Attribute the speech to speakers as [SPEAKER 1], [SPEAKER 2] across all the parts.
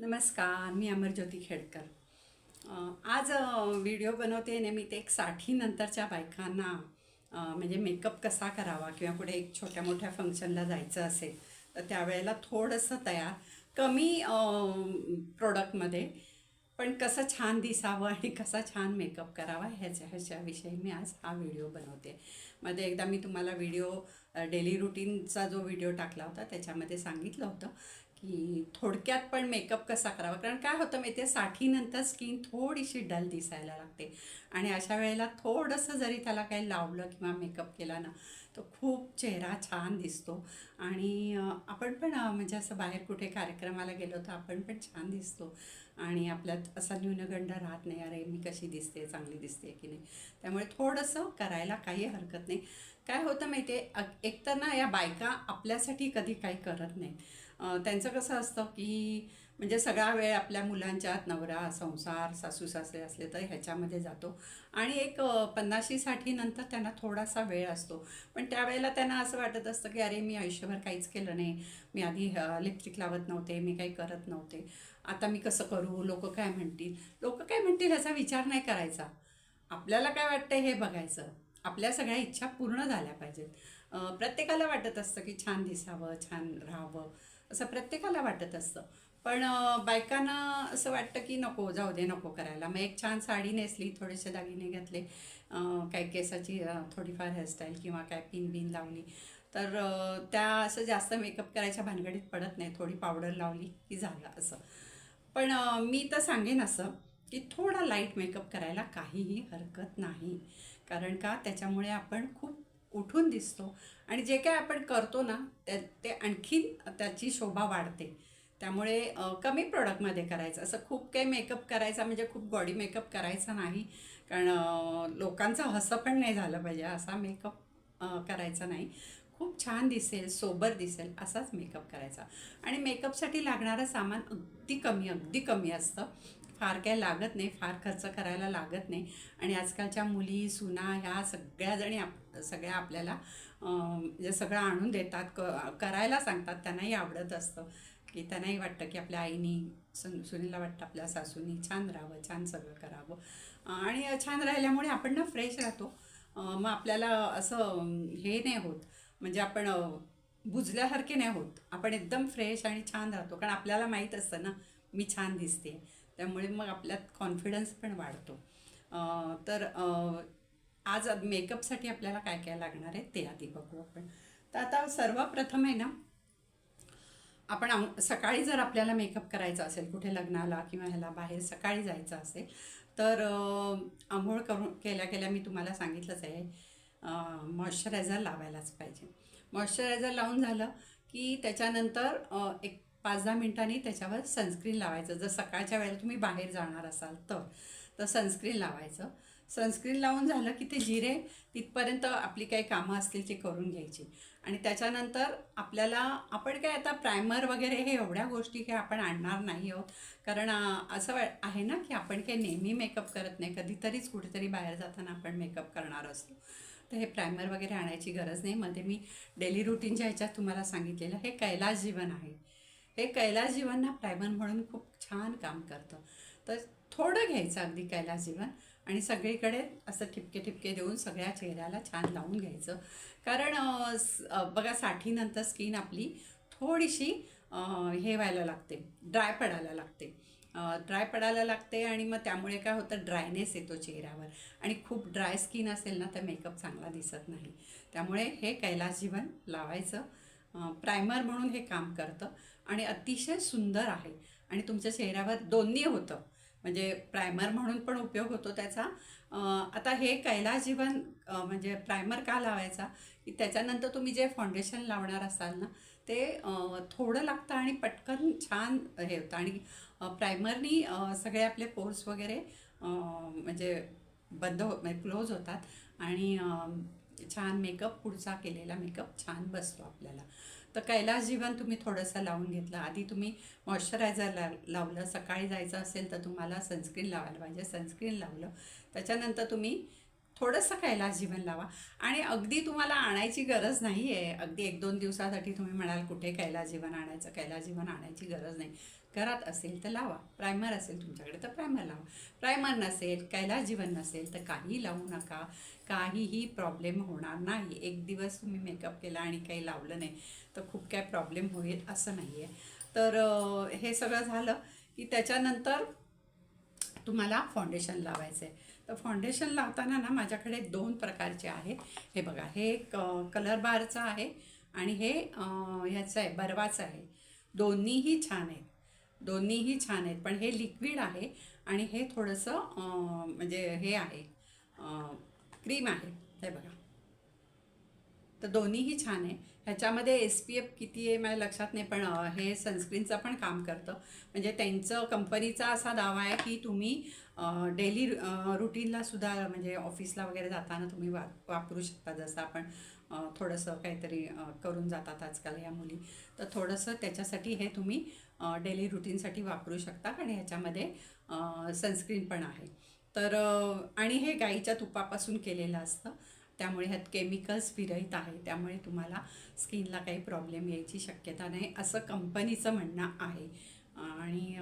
[SPEAKER 1] नमस्कार मी अमरज्योती खेडकर. आज व्हिडिओ बनवते नेहमी ते एक साठी नंतरच्या बायकांना म्हणजे मेकअप कसा करावा किंवा कुठे एक छोट्या मोठ्या फंक्शनला जायचं असेल तर त्यावेळेला थोडंसं तयार. कमी प्रोडक्टमध्ये पण कसं छान दिसावं आणि कसा छान मेकअप करावा ह्याच्या ह्याच्याविषयी मी आज हा व्हिडिओ बनवते. मध्ये एकदा मी तुम्हाला व्हिडिओ डेली रुटीनचा जो व्हिडिओ टाकला होता त्याच्यामध्ये सांगितलं होतं की थोडक्यात पण मेकअप कसा करावा? कारण काय होतं माहिती आहे साठीनंतर स्किन थोडीशी डल दिसायला लागते. आणि अशा वेळेला थोडंसं जरी त्याला काही लावलं किंवा मेकअप केला ना तर खूप चेहरा छान दिसतो. आणि आपण पण म्हणजे असं बाहेर कुठे कार्यक्रमाला गेलो तर आपण पण छान दिसतो. आणि आपल्यात असा न्यूनगंड राहत नाही अरे मी कशी दिसते चांगली दिसते की नाही? त्यामुळे थोडंसं करायला काही हरकत नाही. काय होतं माहिती आहे एकतर ना या बायका आपल्यासाठी कधी काही करत नाहीत. त्यांचं कसं असतं की म्हणजे सगळा वेळ आपल्या मुलांच्यात नवरा संसार सासू सासरे असले तर ह्याच्यामध्ये जातो. आणि एक पन्नाशी पन्नाशीसाठी नंतर त्यांना थोडासा वेळ असतो. पण त्यावेळेला त्यांना असं वाटत असतं की अरे मी आयुष्यभर काहीच केलं नाही. मी आधी लिपस्टिक लावत नव्हते मी काही करत नव्हते. आता मी कसं करू? लोक काय म्हणतील? लोक काय म्हणतील ह्याचा विचार नाही करायचा. आपल्याला काय वाटतं हे बघायचं. आपल्या सगळ्या इच्छा पूर्ण झाल्या पाहिजेत. प्रत्येकाला वाटत असतं की छान दिसावं छान राहावं. असं प्रत्येकाला वाटत असतं. पण बायकांना असं वाटतं की नको जाऊ दे नको करायला. मग एक छान साडी नेसली थोडेसे दागिने घातले काही काय केसाची थोडीफार हेअरस्टाईल किंवा काय पिन बिन लावली. तर त्या असं जास्त मेकअप करायच्या भानगडीत पडत नाही. थोडी पावडर लावली की झालं असं. पण मी तर सांगेन असं की थोडा लाइट मेकअप करायला काहीही हरकत नाही. कारण का? त्याच्यामुळे आपण खूप उठून दिसतो. आणि जे काय आपण करतो ना त्या ते आणखीन त्याची शोभा वाढते. त्यामुळे कमी प्रोडक्टमध्ये करायचं. असं खूप काही मेकअप करायचा म्हणजे खूप बॉडी मेकअप करायचा नाही. कारण लोकांचं हसं पण नाही झालं पाहिजे. असा मेकअप करायचा नाही. खूप छान दिसेल सोबर दिसेल असाच मेकअप करायचा. आणि मेकअपसाठी लागणारं सामान अगदी कमी अगदी कमी असतं. फार काय लागत नाही फार खर्च करायला लागत नाही. आणि आजकालच्या मुली सुना ह्या सगळ्याजणी आप सगळ्या आपल्याला म्हणजे सगळं आणून देतात. क करायला सांगतात. त्यांनाही आवडत असतं की त्यांनाही वाटतं की आपल्या आईनी सुन सुनीला वाटतं आपल्या सासूनी छान राहावं छान सगळं करावं. आणि छान राहिल्यामुळे आपण ना फ्रेश राहतो. मग आपल्याला असं हे नाही होत. म्हणजे आपण बुजल्यासारखे नाही होत. आपण एकदम फ्रेश आणि छान राहतो. कारण आपल्याला माहीत असतं ना मी छान दिसते त्यामुळे मग आपल्यात कॉन्फिडन्स पण वाढतो. तर आज मेकअपसाठी आपल्याला काय काय लागणार आहे ते आधी बघू आपण. तर आता सर्वप्रथम आहे ना आपण सकाळी जर आपल्याला मेकअप करायचा असेल कुठे लग्नाला किंवा ह्याला बाहेर सकाळी जायचं असेल तर आंघोळ करून केल्या केल्या मी तुम्हाला सांगितलंच आहे मॉइश्चरायझर लावायलाच पाहिजे. मॉइश्चरायझर लावून झालं की त्याच्यानंतर एक पाच दहा मिनटांनी त्याच्यावर सनस्क्रीन लावायचं. जर सकाळच्या वेळेला तुम्ही बाहेर जाणार असाल तर तर सनस्क्रीन लावायचं. सनस्क्रीन लावून झालं की ते जिरे तिथपर्यंत आपली काही कामं असतील ती करून घ्यायची. आणि त्याच्यानंतर आपल्याला आपण काय आता प्रायमर वगैरे हे एवढ्या गोष्टी काही आपण आणणार नाही आहोत. कारण असं वा- आहे ना की आपण काही नेहमी मेकअप करत नाही. कधीतरीच कुठेतरी बाहेर जाताना आपण मेकअप करणार असतो. तर हे प्रायमर वगैरे आणायची गरज नाही. मध्ये मी डेली रुटीनच्या ह्याच्यात तुम्हाला सांगितलेलं हे कैलास जीवन आहे. हे कैलास जीवन ना प्रायमर म्हणून खूप छान काम करतं. तर थोडं घ्यायचं अगदी कैलास जीवन आणि सगळीकडे असं ठिपके ठिपके देऊन सगळ्या चेहऱ्याला छान लावून घ्यायचं. कारण बघा साठीनंतर स्किन आपली थोडीशी हे व्हायला लागते ड्राय पडायला लागते. ड्राय पडायला लागते आणि मग त्यामुळे काय होतं ड्रायनेस येतो चेहऱ्यावर. आणि खूप ड्राय स्किन असेल ना तर मेकअप चांगला दिसत नाही. त्यामुळे हे कैलास जीवन लावायचं. प्रायमर म्हणून हे काम करतं. आणि अतिशय सुंदर आहे. आणि तुमच्या चेहऱ्यावर दोन्ही होतं. म्हणजे प्रायमर म्हणून पण उपयोग होतो त्याचा. आता हे कैलाजीवन म्हणजे प्रायमर का लावायचा? की त्याच्यानंतर तुम्ही जे फाउंडेशन लावणार असाल ना ते थोडं लागतं आणि पटकन छान हे होतं. आणि प्रायमरनी सगळे आपले पोर्स वगैरे म्हणजे बंद हो म्हणजे क्लोज होतात. आणि छान मेकअप पुढचा केलेला मेकअप छान बसतो आपल्याला. तर कैलास जीवन तुम्ही थोडंसं लावून घेतलं. आधी तुम्ही मॉइश्चरायझर ला लावलं. सकाळी जायचं असेल तर तुम्हाला सनस्क्रीन लावायला पाहिजे. सनस्क्रीन लावलं. त्याच्यानंतर तुम्ही थोडंसं कैलास जीवन लावा. आणि अगदी तुम्हाला आणायची गरज नाही आहे अगदी एक दोन दिवसासाठी तुम्ही म्हणाल कुठे कैलास जीवन आणायचं? कैलास जीवन आणायची गरज नाही. घरात असेल तर लावा. प्रायमर असेल तुमच्याकडे तर प्रायमर लावा. प्रायमर नसेल कैलास जीवन नसेल तर काही लावू नका. काहीही प्रॉब्लेम होणार नाही. एक दिवस तुम्ही मेकअप केला आणि काही लावलं नाही तर खूप काय प्रॉब्लेम होईल असं नाही आहे तर हे सगळं झालं की त्याच्यानंतर तुम्हाला फाउंडेशन लावायचं आहे तर फाउंडेशन लावताना ना माझ्याकडे दोन प्रकारचे आहे हे बघा हे क कलर बारचं आहे आणि हे ह्याचं आहे बर्वाचं आहे. दोन्हीही छान आहेत. दोन्हीही छान आहेत. पण हे लिक्विड आहे आणि हे थोडंसं म्हणजे हे आहे. क्रीम आहे. हे बघा. तर दोन्हीही छान आहे. ह्याच्यामध्ये एस पी एफ किती आहे माझ्या लक्षात नाही पण हे सनस्क्रीनचं पण काम करतं. म्हणजे त्यांचं कंपनीचा असा दावा आहे की तुम्ही डेली रुटीनला सुद्धा म्हणजे ऑफिसला वगैरे जाताना तुम्ही वा वापरू शकता. जसं आपण थोडंसं काहीतरी करून जातात आजकाल या मुली. तर थोडंसं त्याच्यासाठी हे तुम्ही डेली रुटीनसाठी वापरू शकता आणि ह्याच्यामध्ये सनस्क्रीन पण आहे. तर आणि हे गाईच्या तुपापासून केलेलं असतं. त्यामुळे ह्यात केमिकल्स विरहित आहे. त्यामुळे तुम्हाला स्किनला काही प्रॉब्लेम यायची शक्यता नाही असं कंपनीचं म्हणणं आहे. आणि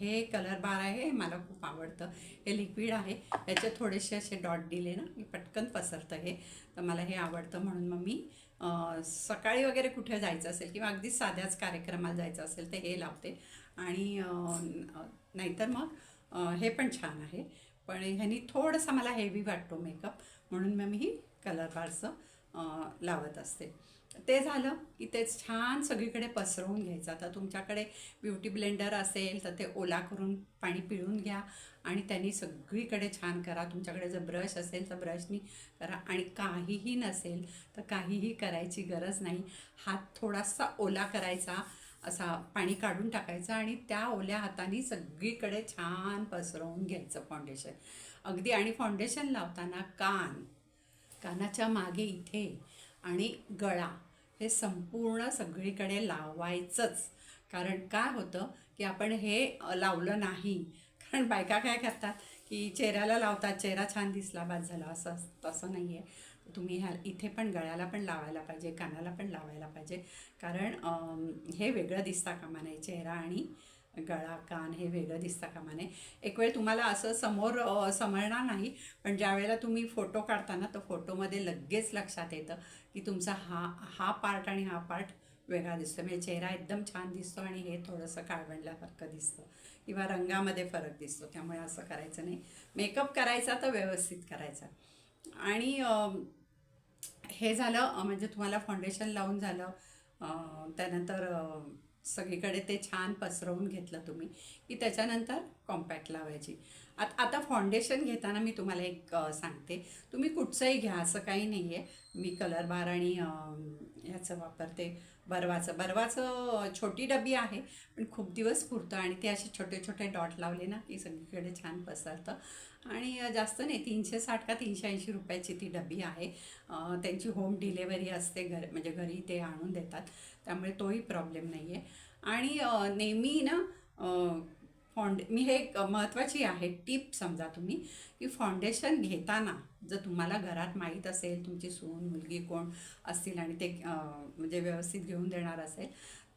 [SPEAKER 1] हे कलर बार आहे हे मला खूप आवडतं. हे लिक्विड आहे. याचे थोडेसे असे डॉट दिले ना की पटकन पसरतं हे. तर मला हे आवडतं म्हणून मग मी सकाळी वगैरे कुठे जायचं असेल किंवा अगदी साध्याच कार्यक्रमाला जायचं असेल तर हे लावते. आणि नाहीतर मग हे पण छान आहे. पण ह्यानी थोडंसं मला हेवी वाटतो मेकअप म्हणून मग मी ही कलर बारसं लावत असते. ते झालं की ते छान सगळीकडे पसरवून घ्यायचं. आता तुमच्याकडे ब्युटी ब्लेंडर असेल तर ते ओला करून पाणी पिळून घ्या. आणि त्यांनी सगळीकडे छान करा. तुमच्याकडे जर ब्रश असेल तर ब्रशनी करा. आणि काहीही नसेल तर काहीही करायची गरज नाही. हात थोडासा ओला करायचा असा पाणी काढून टाकायचं आणि त्या ओल्या हाताने सगळीकडे छान पसरवून घ्यायचं फाउंडेशन अगदी आणि फाउंडेशन लावताना कान कानाच्या मागे इथे आणि गळा हे संपूर्ण सगळीकडे लावायचंच. कारण काय होतं की आपण हे लावलं नाही कारण बायका काय करतात की चेहऱ्याला लावतात चेहरा छान दिसला बाद झाला असं तसं नाही आहे तुम्ही ह्या इथे पण गळ्याला पण लावायला पाहिजे कानाला पण लावायला पाहिजे. कारण हे वेगळं दिसता कामा नाही चेहरा आणि गळा कान हे वेगळं दिसता कामा नये. एक वेळ तुम्हाला असं समोर समजणार नाही पण ज्या वेळेला तुम्ही फोटो काढताना तर फोटोमध्ये लगेच लक्षात येतं की तुमचा हा हा पार्ट आणि हा पार्ट वेगळा दिसतो. म्हणजे चेहरा एकदम छान दिसतो आणि हे थोडंसं काळवंडल्यासारखं दिसतं. किंवा रंगामध्ये फरक दिसतो. त्यामुळे असं करायचं नाही. मेकअप करायचा तर व्यवस्थित करायचा. आणि हे झालं म्हणजे तुम्हाला फाउंडेशन लावून झालं. त्यानंतर सगळीकडे ते छान पसरवून घेतलं तुम्ही की त्याच्यानंतर कॉम्पॅक्ट लावायची. आत आता फाउंडेशन घेताना मी तुम्हाला एक सांगते. तुम्ही कुठचंही घ्या असं काही नाही आहे मी कलर बार आणि ह्याचं वापरते. बर्वाचं. बर्वाचं छोटी डबी आहे पण खूप दिवस पुरतं आणि ते असे छोटे छोटे डॉट लावले ना की सगळीकडे छान पसरतं. आणि जास्त नाही तीनशे साठ का तीनशे ऐंशी रुपयाची ती डबी आहे. त्यांची होम डिलेवरी असते घर म्हणजे घरी ते आणून देतात. त्यामुळे तोही प्रॉब्लेम नाही आहे आणि नेहमी ना फाउंड मी हे एक महत्त्वाची आहे टीप समजा तुम्ही की फाउंडेशन घेताना जर तुम्हाला घरात माहीत असेल तुमची सून मुलगी कोण असतील आणि ते म्हणजे व्यवस्थित घेऊन देणार असेल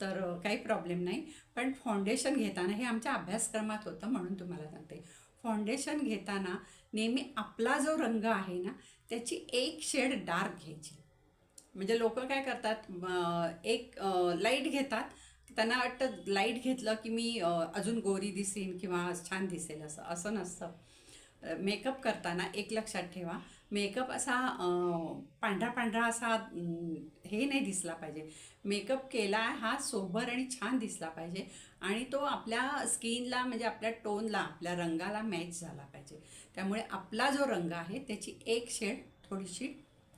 [SPEAKER 1] तर काही प्रॉब्लेम नाही. पण फाउंडेशन घेताना हे आमच्या अभ्यासक्रमात होतं म्हणून तुम्हाला सांगते. फाउंडेशन घेताना नेहमी आपला जो रंग आहे ना त्याची एक शेड डार्क घ्यायची. म्हणजे लोक काय करतात एक लाइट घेतात त्यांना वाटतं लाइट घेतलं की मी अजून गोरी दिसेन किंवा छान दिसेल असं. असं नसतं. मेकअप करताना एक लक्षात ठेवा. मेकअप असा पांढरा पांढरा असा हे नाही दिसला पाहिजे. मेकअप केला हा सोबर आणि छान दिसला पाहिजे आणि तो आपल्या स्किनला म्हणजे आपल्या टोनला आपल्या रंगाला मॅच झाला पाहिजे. त्यामुळे आपला जो रंग आहे त्याची एक शेड थोडीशी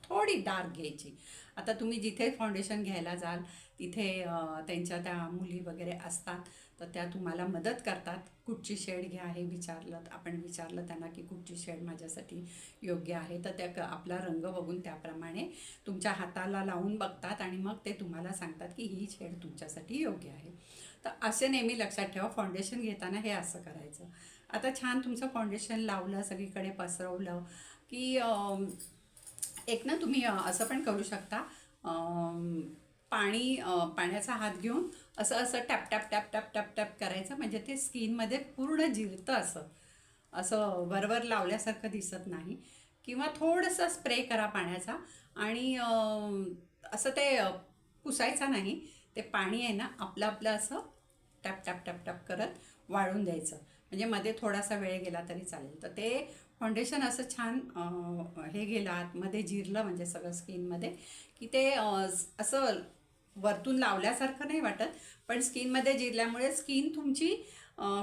[SPEAKER 1] थोडी डार्क घ्यायची. आता तुम्ही जिथे फाउंडेशन घ्यायला जाल तिथे त्यांच्या त्या मुली वगैरे असतात तर त्या तुम्हाला मदत करतात. कुठची शेड घ्या हे विचारलं आपण विचारलं त्यांना की कुठची शेड माझ्यासाठी योग्य आहे तर त्या क- आपला रंग बघून त्याप्रमाणे तुमच्या हाताला लावून बघतात आणि मग ते तुम्हाला सांगतात की ही शेड तुमच्यासाठी योग्य आहे. तर असे नेहमी लक्षात ठेवा फाउंडेशन घेताना हे असं करायचं. आता छान तुमचं फाउंडेशन लावलं सगळीकडे पसरवलं की एक ना तुम्ही असं पण करू शकता. पाणी पाण्याचा हात घेऊन असं असं tap tap tap tap tap tap करायचं. म्हणजे ते स्किनमध्ये पूर्ण जिरतं असं. असं वरवर लावल्यासारखं दिसत नाही. किंवा थोडंसं स्प्रे करा पाण्याचा. आणि असं ते पुसायचा नाही. ते पाणी आहे ना आपलं आपलं असं टॅप टॅप टॅप टॅप करत वाळून द्यायचं. म्हणजे मध्ये थोडासा वेळ गेला तरी चालेल. तर ते फाउंडेशन असं छान हे गेलं आतमध्ये जिरलं म्हणजे सगळं स्किनमध्ये की ते असं वरतून लावल्यासारखं नाही वाटत पण स्किनमध्ये जिरल्यामुळे स्किन तुमची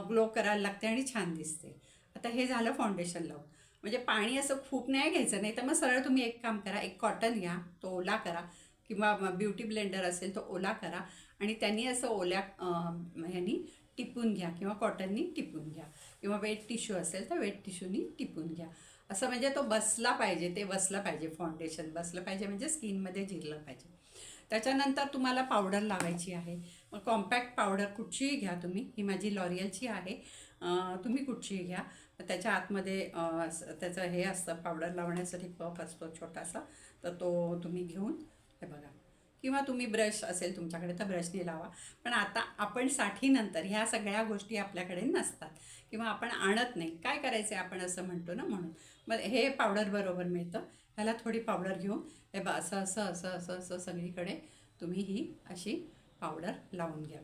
[SPEAKER 1] ग्लो करायला लागते आणि छान दिसते. आता हे झालं फाउंडेशन लावून म्हणजे पाणी असं खूप नाही घ्यायचं नाही तर मग सरळ तुम्ही एक काम करा एक कॉटन घ्या तो ओला करा किंवा ब्युटी ब्लेंडर असेल तो ओला करा आणि त्यांनी असं ओल्या ह्यानी टिपून घ्या किंवा कॉटननी टिपून घ्या. किंवा वेट टिश्यू असेल तर वेट टिश्यूनी टिपून घ्या. असं म्हणजे तो बसला पाहिजे ते बसलं पाहिजे फाउंडेशन बसलं पाहिजे म्हणजे स्किनमध्ये जिरलं पाहिजे. त्याच्यानंतर तुम्हाला पावडर लावायची आहे. मग कॉम्पॅक्ट पावडर कुठचीही घ्या तुम्ही. ही माझी लॉरियलची आहे. तुम्ही कुठचीही घ्या. मग त्याच्या आतमध्ये असं त्याचं हे असतं पावडर लावण्यासाठी पफ असतो छोटासा. तर तो तुम्ही घेऊन हे बघा. किंवा तुम्ही ब्रश असेल तुमच्याकडे तर ब्रशने लावा. पण आता आपण साठीनंतर ह्या सगळ्या गोष्टी आपल्याकडे नसतात किंवा आपण आणत नाही. काय करायचे आपण असं म्हणतो ना म्हणून? मग हे पावडर बरोबर मिळतं. ह्याला थोडी पावडर घेऊन हे बा असं असं असं असं असं सगळीकडे तुम्ही ही अशी पावडर लावून घ्या.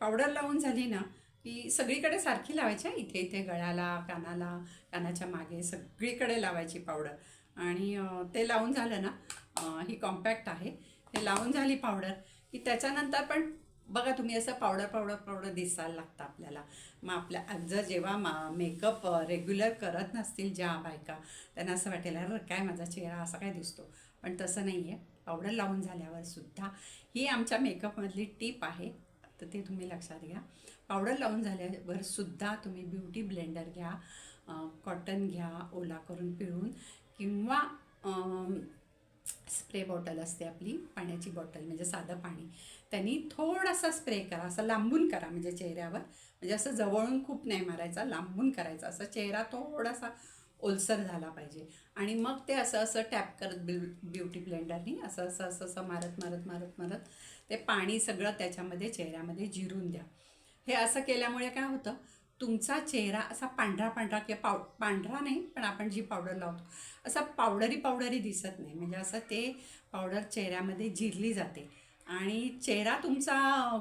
[SPEAKER 1] पावडर लावून झाली ना की सगळीकडे सारखी लावायची इथे इथे गळ्याला कानाला कानाच्या मागे सगळीकडे लावायची पावडर. आणि ते लावून झालं ना ही कॉम्पॅक्ट आहे. हे लावून झाली पावडर की त्याच्यानंतर पण बघा तुम्ही असं पावडर पावडर पावडर दिसायला लागतं आपल्याला. मग आपल्या जर जेव्हा मा मेकअप रेग्युलर करत नसतील ज्या बायका त्यांना असं वाटेल अरे काय माझा चेहरा असा काय दिसतो? पण तसं नाही आहे पावडर लावून झाल्यावर सुद्धा ही आमच्या मेकअपमधली टीप आहे. तर ते तुम्ही लक्षात घ्या. पावडर लावून झाल्यावर सुद्धा तुम्ही ब्युटी ब्लेंडर घ्या कॉटन घ्या ओला करून पिळून किंवा स्प्रे बॉटल असते आपली पाण्याची बॉटल म्हणजे साधं पाणी. त्यांनी थोडासा स्प्रे करा असं लांबून करा म्हणजे चेहऱ्यावर. म्हणजे असं जवळून खूप नाही मारायचा लांबून करायचा. असं चेहरा थोडासा ओलसर झाला पाहिजे. आणि मग ते असं असं टॅप करत ब्यु ब्युटी ब्लेंडरनी असं असं असं असं मारत मारत मारत मारत ते पाणी सगळं त्याच्यामध्ये चेहऱ्यामध्ये जिरून द्या. हे असं केल्यामुळे काय होतं तुमचा चेहरा असा पांढरा पांढरा किंवा पाव पांढरा नाही पण आपण जी पावडर लावतो असा पावडरी पावडरी दिसत नाही. म्हणजे असं ते पावडर चेहऱ्यामध्ये जिरली जाते. आणि चेहरा तुमचा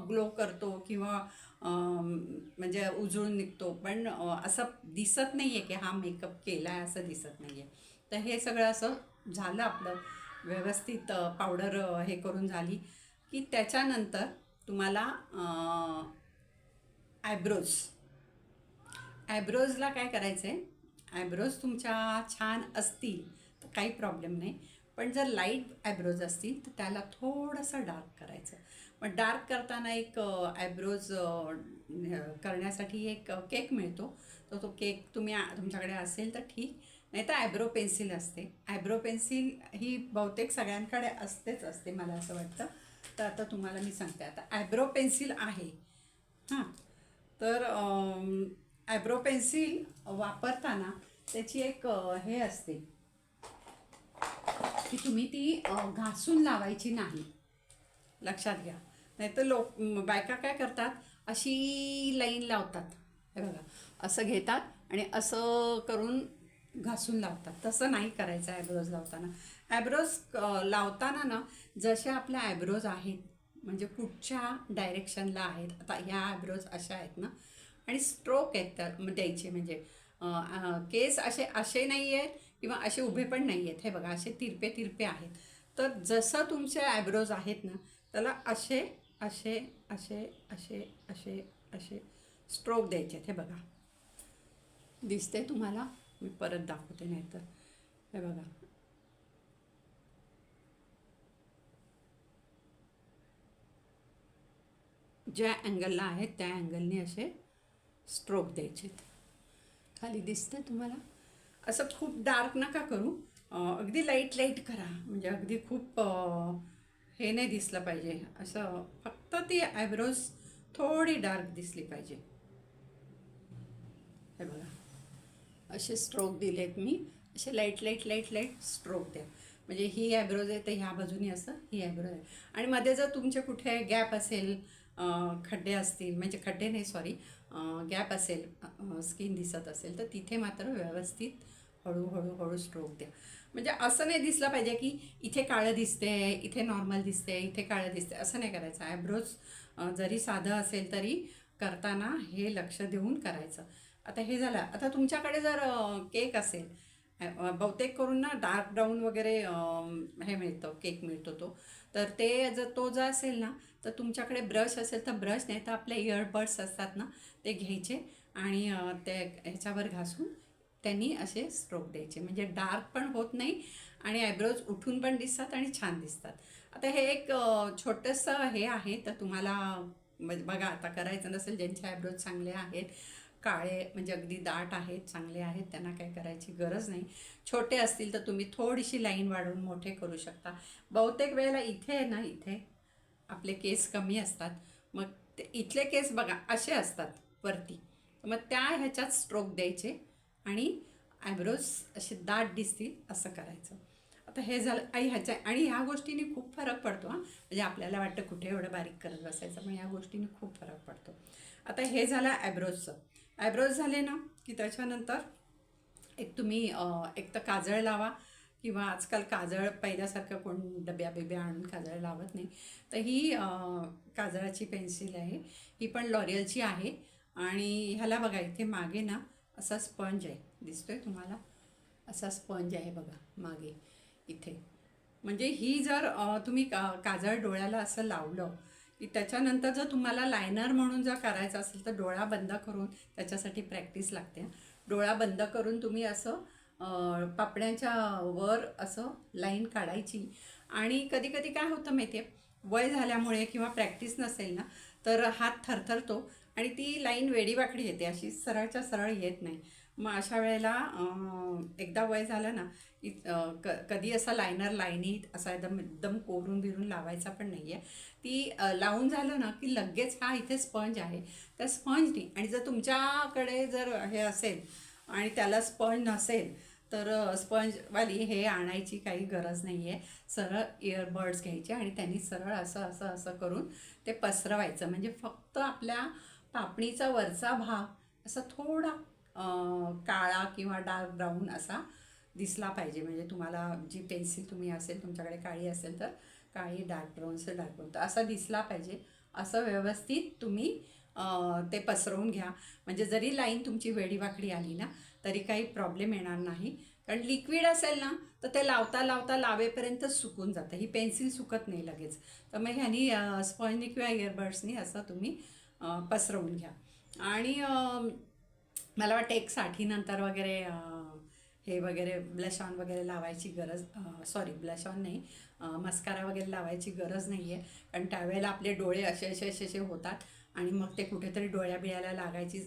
[SPEAKER 1] ग्लो करतो किंवा म्हणजे उजळून निघतो. पण असं दिसत नाही आहे की हा मेकअप केला आहे असं दिसत नाही आहे तर हे सगळं असं झालं आपलं. व्यवस्थित पावडर हे करून झाली की त्याच्यानंतर तुम्हाला आयब्रोज आयब्रोजला काय करायचं आहे आयब्रोज तुमच्या छान असतील तर काही प्रॉब्लेम नाही. पण जर लाइट आयब्रोज असतील तर त्याला थोडंसं डार्क करायचं. मग डार्क करताना एक आयब्रोज करण्यासाठी एक केक मिळतो. तर तो केक तुम्ही आ- तुमच्याकडे असेल तर ठीक. नाही तर आयब्रो पेन्सिल असते. आयब्रो पेन्सिल ही बहुतेक सगळ्यांकडे असतेच असते मला असं वाटतं. तर आता तुम्हाला मी सांगते. आता आयब्रो पेन्सिल आहे. हां. तर आयब्रो पेन्सिल वापरताना त्याची एक हे असते. की तुम्ही ती घासून लावायची नाही. लक्षात घ्या. नाहीतर लोक बायका काय करतात? अशी लाईन लावतात. हे बघा. असं घेतात आणि असं करून घासून लावतात. तसं नाही करायचं आयब्रोज लावताना. आयब्रोज लावताना ना जसे आपल्या आयब्रोज आहेत म्हणजे कुठच्या डायरेक्शनला आहेत आता ह्या आयब्रोज अशा आहेत ना आणि स्ट्रोक आहेत द्यायचे म्हणजे केस असे असे नाही आहेत किंवा असे उभे पण नाही आहेत. हे बघा असे तिरपे तिरपे आहेत. तर जसं तुमचे ॲब्रोज आहेत ना त्याला असे असे असे असे असे असे स्ट्रोक द्यायचे हे बघा. दिसते तुम्हाला? मी परत दाखवते नाही तर हे बघा. ज्या अँगलला आहेत त्या अँगलने असे स्ट्रोक द्यायचे. खाली दिसते तुम्हाला? असं खूप डार्क नका करू. अगदी लाइट लाइट करा. म्हणजे अगदी खूप हे नाही दिसलं पाहिजे. असं फक्त ती आयब्रोज थोडी डार्क दिसली पाहिजे. हे बघा. असे स्ट्रोक दिलेत मी. असे light light light light stroke द्या. म्हणजे ही आयब्रोज आहे तर ह्या बाजूनी असं ही आयब्रोज आहे आणि मध्ये जर तुमचे कुठे गॅप असेल खड्डे असतील म्हणजे खड्डे नाही सॉरी गॅप असेल स्किन दिसत असेल तर तिथे मात्र व्यवस्थित हळूहळू हळू स्ट्रोक द्या. म्हणजे असं नाही दिसलं पाहिजे की इथे काळं दिसते इथे नॉर्मल दिसते इथे काळं दिसते असं नाही करायचं. आयब्रोज जरी साधं असेल तरी करताना हे लक्ष देऊन करायचं. आता हे झालं आता तुमच्याकडे जर केक असेल बहुतेक करून ना डार्क ब्राऊन वगैरे हे मिळतं केक मिळतो तो. तर ते जर तो जर असेल ना तर तुमच्याकडे ब्रश असेल तर ब्रश नाही तर आपले इयरबड्स असतात ना ते घ्यायचे आणि ते ह्याच्यावर घासून त्यांनी असे स्ट्रोक द्यायचे. म्हणजे डार्क पण होत नाही आणि आयब्रोज उठून पण दिसतात आणि छान दिसतात. आता हे एक छोटंसं हे आहे तर तुम्हाला म्हणजे बघा आता करायचं नसेल ज्यांचे आयब्रोज चांगले आहेत काळे म्हणजे अगदी दाट आहेत चांगले आहेत त्यांना काही करायची गरज नाही. छोटे असतील तर तुम्ही थोडीशी लाईन वाढवून मोठे करू शकता. बहुतेक वेळेला इथे आहे ना इथे आपले केस कमी असतात. मग ते इथले केस बघा असे असतात वरती. मग त्या ह्याच्यात स्ट्रोक द्यायचे आणि आयब्रोज असे दाट दिसतील असं करायचं. आता हे झालं आई ह्याच्या आणि ह्या गोष्टीने खूप फरक पडतो हां. म्हणजे आपल्याला वाटतं कुठे एवढं बारीक करत बसायचं पण ह्या गोष्टीने खूप फरक पडतो. आता हे झालं आयब्रोजचं आयब्रोज झाले ना की त्याच्यानंतर एक तुम्ही एक तर काजळ लावा किंवा आजकाल काजळ पहिल्यासारखं कोण डब्या बिब्या आणून काजळ लावत नाही. तर ही काजळाची पेन्सिल आहे. ही पण लॉरियलची आहे. आणि ह्याला बघा इथे मागे ना असा स्पंज आहे. दिसतोय तुम्हाला? असा स्पंज आहे बघा मागे इथे. म्हणजे ही जर तुम्ही का काजळ डोळ्याला असं लावलं की त्याच्यानंतर जर तुम्हाला लायनर म्हणून जर करायचं असेल तर डोळा बंद करून त्याच्यासाठी प्रॅक्टिस लागते. डोळा बंद करून तुम्ही असं पापड्यांच्या वर असं लाईन काढायची. आणि कधी कधी काय होतं माहिती आहे वय झाल्यामुळे किंवा प्रॅक्टिस नसेल ना तर हात थरथरतो आणि ती लाईन वेडीवाकडी येते अशी सरळच्या सरळ येत नाही. मग अशा वेळेला एकदा वय झालं ना की क कधी असा लायनर लाईनीत असा एकदम एकदम कोरून बिरून लावायचा पण नाही आहे ती लावून झालं ना की लगेच हा इथे स्पंज आहे. त्या स्पंजनी आणि जर तुमच्याकडे जर हे असेल आणि त्याला स्पंज नसेल तर स्पंजवाली हे आणायची काही गरज नाही आहे सरळ इयरबड्स घ्यायचे आणि त्यांनी सरळ असं असं असं करून ते पसरवायचं. म्हणजे फक्त आपल्या पापणीचा वरचा भाग असा थोडा काळा किंवा डार्क ब्राऊन असा दिसला पाहिजे. म्हणजे तुम्हाला जी पेन्सिल तुम्ही असेल तुमच्याकडे काळी असेल तर काळी डार्क ब्राऊनचं डार्क ब्राऊन तर असा दिसला पाहिजे. असं व्यवस्थित तुम्ही ते पसरवून घ्या. म्हणजे जरी लाईन तुमची वेडीवाकडी आली ना तरी काही प्रॉब्लेम येणार नाही. कारण लिक्विड असेल ना तर ते लावता लावता लावेपर्यंत सुकून जातं. ही पेन्सिल सुकत नाही लगेच. तर मग ह्यानी स्पॉन्जनी किंवा इयरबड्सनी असं तुम्ही पसरवून घ्या. आणि मला वाटतं एक साठीनंतर वगैरे हे वगैरे ब्लश ऑन वगैरे लावायची गरज सॉरी ब्लश ऑन नाही. मस्कारा वगैरे लावायची गरज नाही आहे कारण त्यावेळेला आपले डोळे असे असे असे असे होतात. आणि मग ते कुठेतरी डोळ्या बिळ्याला लागायची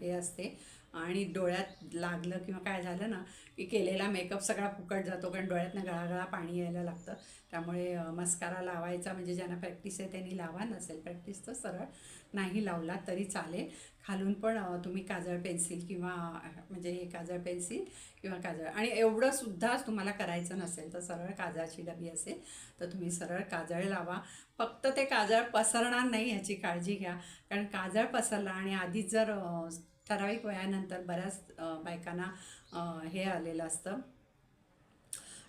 [SPEAKER 1] हे असते. आणि डोळ्यात लागलं किंवा काय झालं ना की केलेला मेकअप सगळा फुकट जातो कारण डोळ्यातनं गळागळा पाणी यायला लागतं. त्यामुळे मस्कारा लावायचा म्हणजे ज्यांना प्रॅक्टिस आहे त्यांनी लावा नसेल. प्रॅक्टिस तर सरळ नाही लावला तरी चालेल. खालून पण तुम्ही काजळ पेन्सिल किंवा म्हणजे हे काजळ पेन्सिल किंवा काजळ आणि एवढंसुद्धा तुम्हाला करायचं नसेल तर सरळ काजळाची डबी असेल तर तुम्ही सरळ काजळ लावा. फक्त ते काजळ पसरणार नाही ह्याची काळजी घ्या. कारण काजळ पसरला आणि आधीच जर ठराविक वयानंतर बऱ्याच बायकांना हे आलेलं असतं.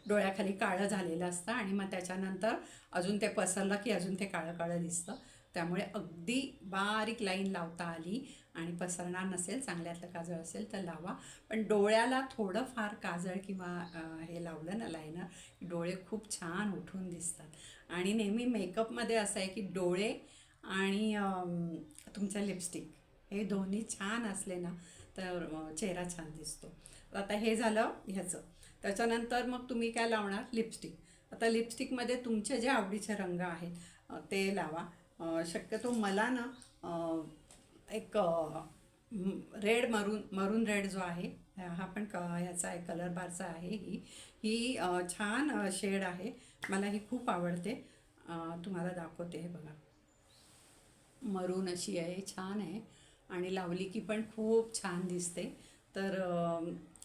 [SPEAKER 1] डोळ्याखाली काळं झालेलं असतं आणि मग त्याच्यानंतर अजून ते पसरलं की अजून ते काळं काळं दिसतं. त्यामुळे अगदी बारीक लाईन लावता आली आणि पसरणार नसेल चांगल्यातलं काजळ असेल तर लावा. पण डोळ्याला थोडंफार काजळ किंवा हे लावलं ना लायनर डोळे खूप छान उठून दिसतात. आणि नेहमी मेकअपमध्ये असं आहे की डोळे आणि तुमचं लिपस्टिक हे दोन्ही छान असले ना तर चेहरा छान दिसतो. आता हे झालं ह्याचं. त्याच्यानंतर मग तुम्ही काय लावणार? लिपस्टिक. आता लिपस्टिकमध्ये तुमचे जे आवडीचे रंग आहेत ते लावा. शक्यतो मला ना एक रेड मरून मरून रेड जो आहे हा पण क ह्याचा आहे कलर बारचा आहे ही. ही छान शेड आहे. मला ही खूप आवडते. तुम्हाला दाखवते हे बघा. मरून अशी आहे छान आहे. आणि लावली की पण खूप छान दिसते. तर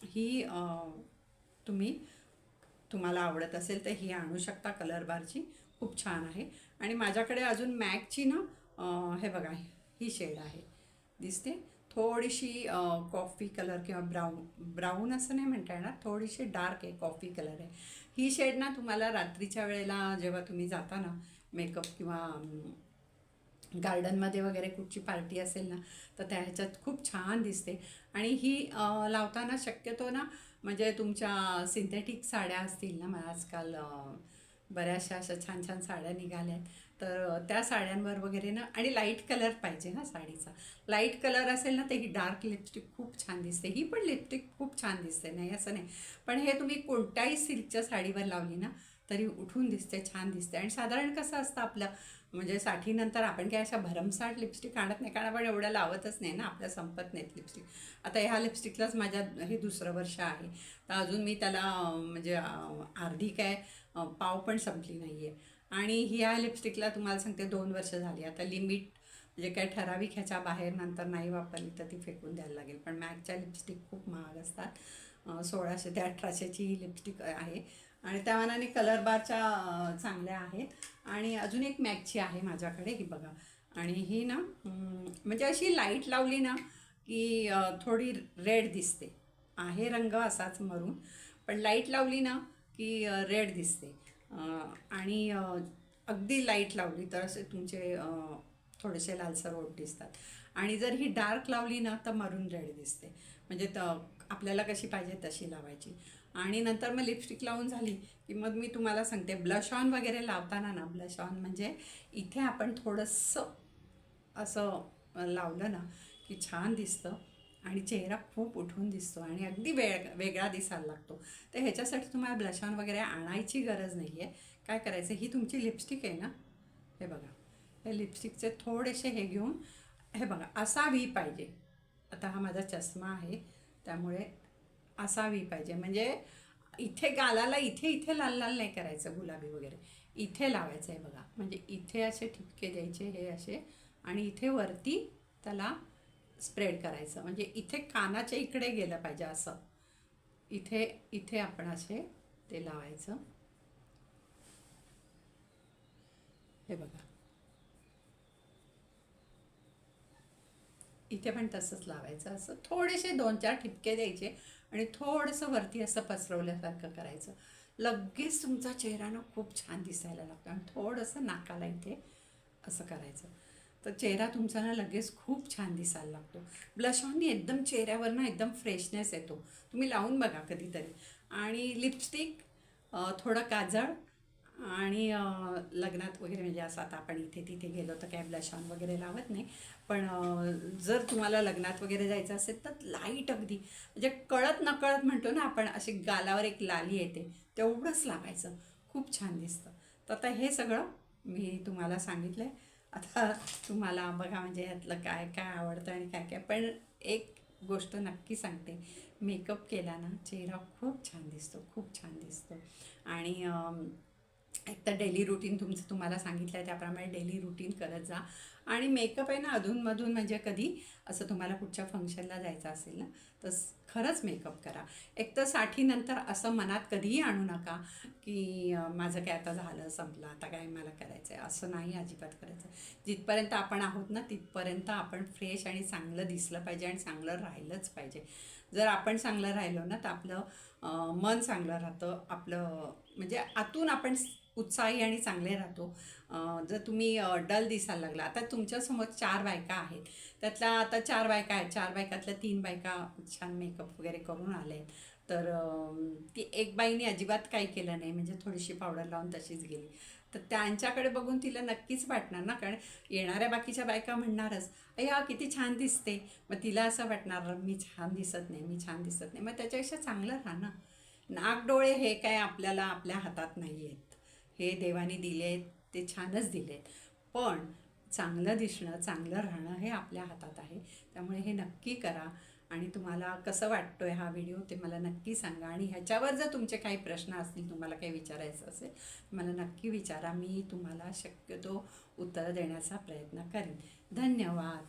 [SPEAKER 1] ही तुम्ही तुम्हाला आवडत असेल तर ही आणू शकता कलर बारची खूप छान आहे. आणि माझ्याकडे अजून मॅकची ना हे बघा ही शेड आहे. दिसते. थोडीशी कॉफी कलर किंवा ब्राऊन ब्राऊन असं नाही म्हणता येणार. थोडीशी डार्क आहे कॉफी कलर आहे. ही शेड ना तुम्हाला रात्रीच्या वेळेला जेव्हा तुम्ही जाता ना मेकअप किंवा गार्डनमध्ये वगैरे कुठची पार्टी असेल ना तर त्या ह्याच्यात खूप छान दिसते. आणि ही लावताना शक्यतो ना म्हणजे तुमच्या सिंथेटिक साड्या असतील ना मला आजकाल बऱ्याचशा अशा छान छान साड्या निघाल्या आहेत तर त्या साड्यांवर वगैरे ना आणि लाइट कलर पाहिजे ना साडीचा. लाइट कलर असेल ना तर ही डार्क लिपस्टिक खूप छान दिसते. ही पण लिपस्टिक खूप छान दिसते नाही असं नाही. पण हे तुम्ही कोणत्याही सिल्कच्या साडीवर लावली ना तरी उठून दिसते छान दिसते. आणि साधारण कसं असतं आपलं म्हणजे साठीनंतर आपण काय अशा भरमसाठ लिपस्टिक आणत नाही कारण आपण एवढ्या लावतच नाही ना आपल्या संपत नाहीत लिपस्टिक आता ह्या लिपस्टिकलाच माझ्या हे दुसरं वर्ष आहे. तर अजून मी त्याला म्हणजे अर्धी काय पाव पण संपली नाही आहे आणि ह्या लिपस्टिकला तुम्हाला सांगते दोन वर्ष झाली. आता लिमिट म्हणजे काय ठराविक ह्याच्या बाहेर नंतर नाही वापरली तर ती फेकून द्यायला लागेल. पण मॅकच्या लिपस्टिक खूप महाग असतात. सोळाशे ते अठराशेची ही लिपस्टिक आहे. आणि त्या मानाने कलर बारच्या चांगल्या आहेत. आणि अजून एक मॅकची आहे माझ्याकडे ही बघा. आणि ही ना म्हणजे अशी लाइट लावली ना की थोडी रेड दिसते. आहे रंग असाच मरून पण लाइट लावली ना की रेड दिसते. आणि अगदी लाइट लावली तर असे तुमचे थोडेसे लालसर ओट दिसतात. आणि जर ही डार्क लावली ना तर मरून रेड दिसते. म्हणजे त आपल्याला कशी पाहिजे तशी लावायची. आणि नंतर मग लिपस्टिक लावून झाली की मग मी तुम्हाला सांगते ब्लश ऑन वगैरे लावताना ना ब्लश ऑन म्हणजे इथे आपण थोडंसं असं लावलं ना की छान दिसतं आणि चेहरा खूप उठून दिसतो आणि अगदी वेग वेगळा दिसायला लागतो. तर ह्याच्यासाठी तुम्हाला ब्लश ऑन वगैरे आणायची गरज नाही आहे काय करायचं ही तुमची लिपस्टिक आहे ना? हे बघा. हे लिपस्टिकचे थोडेसे हे घेऊन हे बघा असा व्ही पाहिजे. आता हा माझा चष्मा आहे त्यामुळे असावी पाहिजे. म्हणजे इथे गालाला इथे इथे लाल लाल नाही करायचं गुलाबी वगैरे. इथे लावायचं आहे बघा. म्हणजे इथे असे ठिपके द्यायचे हे असे. आणि इथे वरती त्याला स्प्रेड करायचं. म्हणजे इथे कानाच्या इकडे गेलं पाहिजे असं. इथे इथे आपण असे ते लावायचं. हे बघा. इथे पण तसंच लावायचं. असं थोडेसे दोन चार ठिपके द्यायचे आणि थोडंसं वरती असं पसरवल्यासारखं करायचं. लगेच तुमचा चेहरा ना खूप छान दिसायला लागतो आणि थोडंसं नाकाला इथे असं करायचं. तर चेहरा तुमचा ना लगेच खूप छान दिसायला लागतो. ब्लश ऑननी एकदम चेहऱ्यावर ना एकदम फ्रेशनेस येतो. तुम्ही लावून बघा कधीतरी. आणि लिपस्टिक थोडं काजळ आणि लग्नात वगैरे म्हणजे असं आता आपण इथे तिथे गेलो तर काय शॉन वगैरे लावत नाही. पण जर तुम्हाला लग्नात वगैरे जायचं असेल तर लाइट अगदी म्हणजे कळत नकळत म्हणतो ना आपण अशी गालावर एक लाली येते. तेवढंच लावायचं. खूप छान दिसतं. तर आता हे सगळं मी तुम्हाला सांगितलं आहे आता तुम्हाला बघा म्हणजे यातलं काय काय आवडतं आणि काय काय. पण एक गोष्ट नक्की सांगते. मेकअप केला ना चेहरा खूप छान दिसतो खूप छान दिसतो. आणि एक तर डेली रुटीन तुमचं तुम्हाला सांगितलं आहे त्याप्रमाणे डेली रुटीन करत जा. आणि मेकअप आहे ना अधूनमधून म्हणजे कधी असं तुम्हाला कुठच्या फंक्शनला जायचं असेल ना तर खरंच मेकअप करा. एक तर साठीनंतर असं मनात कधीही आणू नका की माझं काय आता झालं संपलं आता काय मला करायचं आहे असं नाही अजिबात करायचं. जिथपर्यंत आपण आहोत ना तिथपर्यंत आपण फ्रेश आणि चांगलं दिसलं पाहिजे आणि चांगलं राहिलंच पाहिजे. जर आपण चांगलं राहिलो ना तर आपलं मन चांगलं राहतं आपलं म्हणजे आतून आपण उत्साही आणि चांगले राहतो. जर तुम्ही डल दिसायला लागला आता तुमच्यासमोर चार बायका आहेत. त्यातल्या आता चार बायका आहेत. चार बायकातल्या तीन बायका छान मेकअप वगैरे करून आले आहेत तर ती एक बाईने अजिबात काही केलं नाही. म्हणजे थोडीशी पावडर लावून तशीच गेली. तर त्यांच्याकडे बघून तिला नक्कीच वाटणार ना? कारण येणाऱ्या बाकीच्या बायका म्हणणारच अय्या किती छान दिसते. मग तिला असं वाटणार मी छान दिसत नाही मी छान दिसत नाही. मग त्याच्यापेक्षा चांगलं राहा ना? नाक डोळे हे काय आपल्याला आपल्या हातात नाही आहेत हे देवाने दिले आहेत ते छानच दिले आहेत पण चांगलं दिसणं चांगलं राहणं हे आपल्या हातात आहे. त्यामुळे हे नक्की करा. आणि तुम्हाला कसं वाटतो आहे हा व्हिडिओ ते मला नक्की सांगा. आणि ह्याच्यावर जर तुमचे काही प्रश्न असतील तुम्हाला काही विचारायचं असेल मला नक्की विचारा. मी तुम्हाला शक्यतो उत्तरं देण्याचा प्रयत्न करेन. धन्यवाद.